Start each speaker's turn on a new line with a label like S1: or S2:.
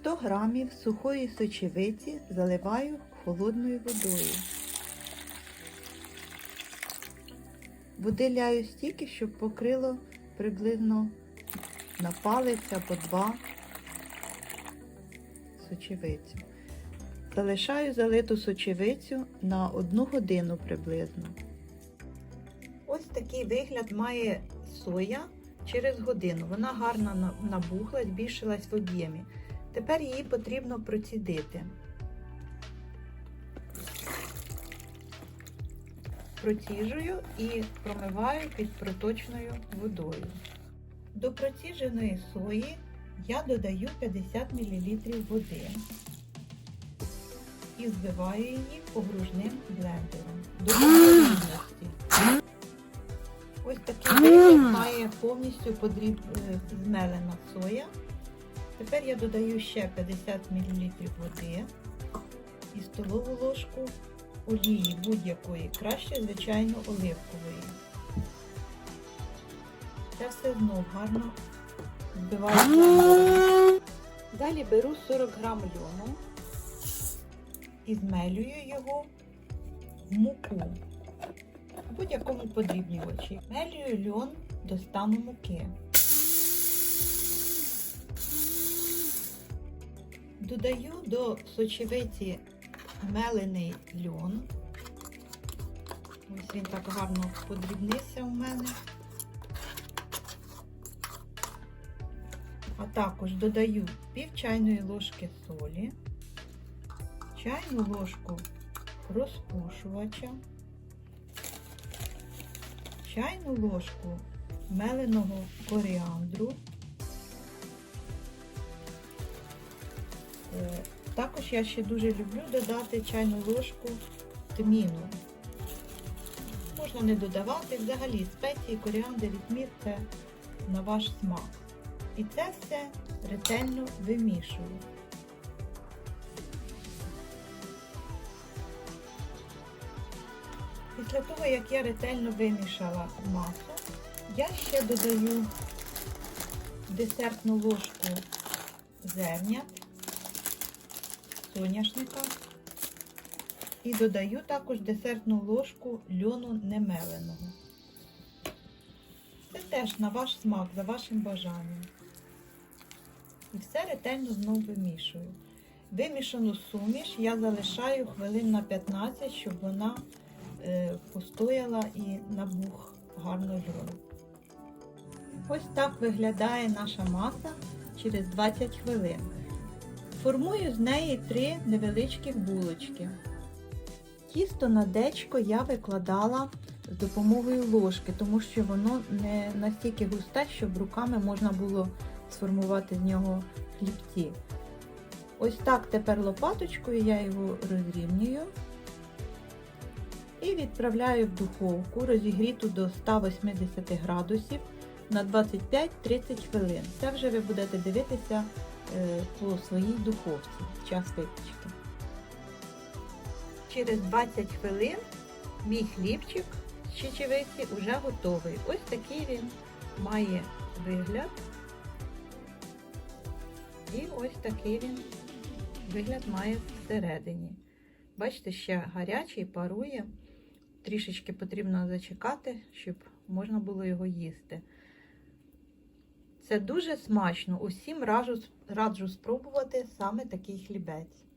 S1: 100 грамів сухої сочевиці заливаю холодною водою. Води ляю стільки, щоб покрило приблизно на палець або два сочевицю. Залишаю залиту сочевицю на одну годину приблизно. Ось такий вигляд має соя через годину. Вона гарно на- набухла, збільшилась в об'ємі. Тепер її потрібно процідити. Проціжую і промиваю під проточною водою. До проціженої сої я додаю 50 мл води і збиваю її погружним блендером до однорідності. Ось такий вигляд має повністю подріб... е, змелена соя. Тепер я додаю ще 50 мл води і столову ложку олії будь-якої, краще, звичайно, оливкової. Це все знов гарно збиваю. Далі беру 40 грам льону і змелюю його в муку в будь-якому подрібнювачі. Мелюю льон до стану муки. Додаю до сочевиці мелений льон. Ось він так гарно подрібнився у мене. А також додаю пів чайної ложки солі, чайну ложку розпушувача, чайну ложку меленого коріандру. Також я ще дуже люблю додати чайну ложку тміну. Можна не додавати взагалі спеції, коріандр і це на ваш смак. І це все ретельно вимішую. Після того, як я ретельно вимішала масу, я ще додаю десертну ложку зерня, соняшника і додаю також десертну ложку льону немеленого. Це теж на ваш смак, за вашим бажанням. І все ретельно знову вимішую. Вимішану суміш я залишаю хвилин на 15, щоб вона е, постояла і набух гарно льон. Ось так виглядає наша маса через 20 хвилин. Формую з неї три невеличкі булочки. Тісто на дечко я викладала з допомогою ложки, тому що воно не настільки густе, щоб руками можна було сформувати з нього хлібці. Ось так тепер лопаточкою я його розрівнюю і відправляю в духовку, розігріту до 180 градусів на 25-30 хвилин. Це вже ви будете дивитися по своїй духовці, час випічки. Через 20 хвилин мій хлібчик з чечевиці вже готовий. Ось такий він має вигляд. І ось такий він вигляд має всередині. Бачите, ще гарячий, парує. Трішечки потрібно зачекати, щоб можна було його їсти. Це дуже смачно. Усім раджу, раджу спробувати саме такий хлібець.